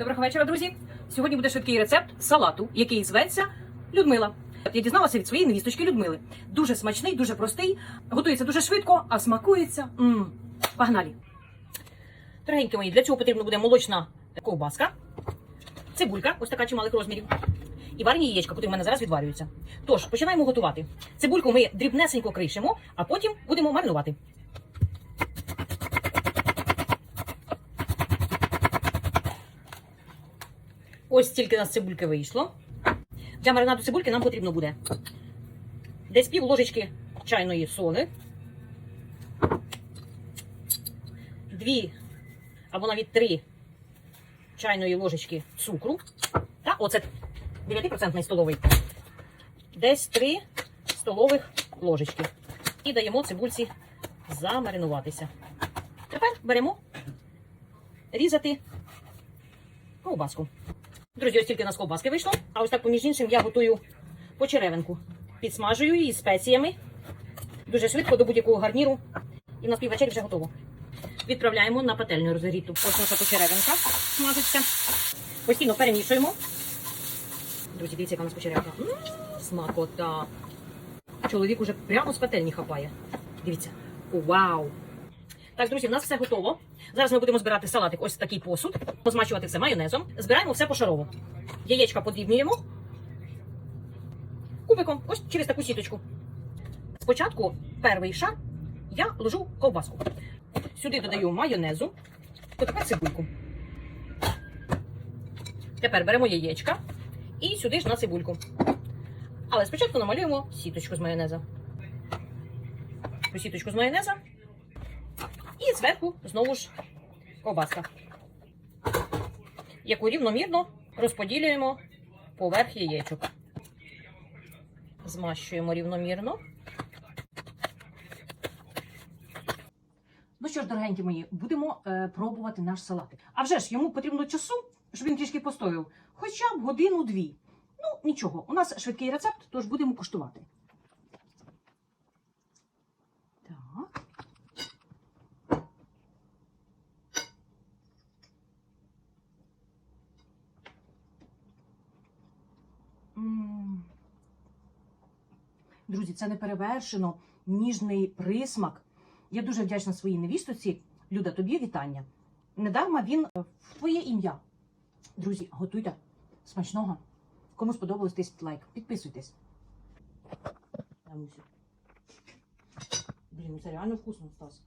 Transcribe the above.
Доброго вечора, друзі. Сьогодні буде швидкий рецепт салату, який зветься Людмила. Я дізналася від своєї невісточки Людмили. Дуже смачний, дуже простий, готується дуже швидко, а смакується. м Погнали. Дорогенькі мої, для цього потрібно буде молочна ковбаска, цибулька, ось така чималих розмірів, і варені яєчка, котрі в мене зараз відварюються. Тож, починаємо готувати. Цибульку ми дрібнесенько кришимо, а потім будемо маринувати. Ось стільки у нас цибульки вийшло. Для маринаду цибульки нам потрібно буде десь пів ложечки чайної соли, дві або навіть три чайної ложечки цукру. Та оце 9% столовий. Десь 3 столових ложечки. І даємо цибульці замаринуватися. Тепер беремо різати ковбаску. Друзі, ось тільки у нас ковбаски вийшло. А ось так, поміж іншим, я готую почеревинку. Підсмажую її спеціями. Дуже швидко до будь-якого гарніру. І в нас піввечері вже готово. Відправляємо на пательню розігріту. Ось наша почеревинка смажиться. Постійно перемішуємо. Друзі, дивіться, яка у нас почеревинка. Смакота. Чоловік уже прямо з пательні хапає. Дивіться. Вау! Так, друзі, в нас все готово. Зараз ми будемо збирати салатик, ось такий посуд, позмачувати все майонезом. Збираємо все пошарово. Яєчка подрібнюємо кубиком, ось через таку сіточку. Спочатку перший шар я ложу ковбаску. Сюди додаю майонезу, то тепер цибульку. Тепер беремо яєчка і сюди ж на цибульку. Але спочатку намалюємо сіточку з майонеза. Сіточку з майонеза. Зверху знову ж ковбаска, яку рівномірно розподілюємо поверх яєчок. Змащуємо рівномірно. Ну що ж, дорогенькі мої, будемо е, пробувати наш салатик. А вже ж йому потрібно часу, щоб він трішки постояв, хоча б годину-дві. Ну, нічого, у нас швидкий рецепт, тож будемо куштувати. Так. М. Друзі, це не перевершено ніжний присмак. Я дуже вдячна своїй невістоці. Люда, тобі вітання. Недарма він е, в твоє ім'я. Друзі, готуйте смачного. Кому сподобалось, тисніть лайк. Підписуйтесь. Блін, ну це реально вкусно, Стас.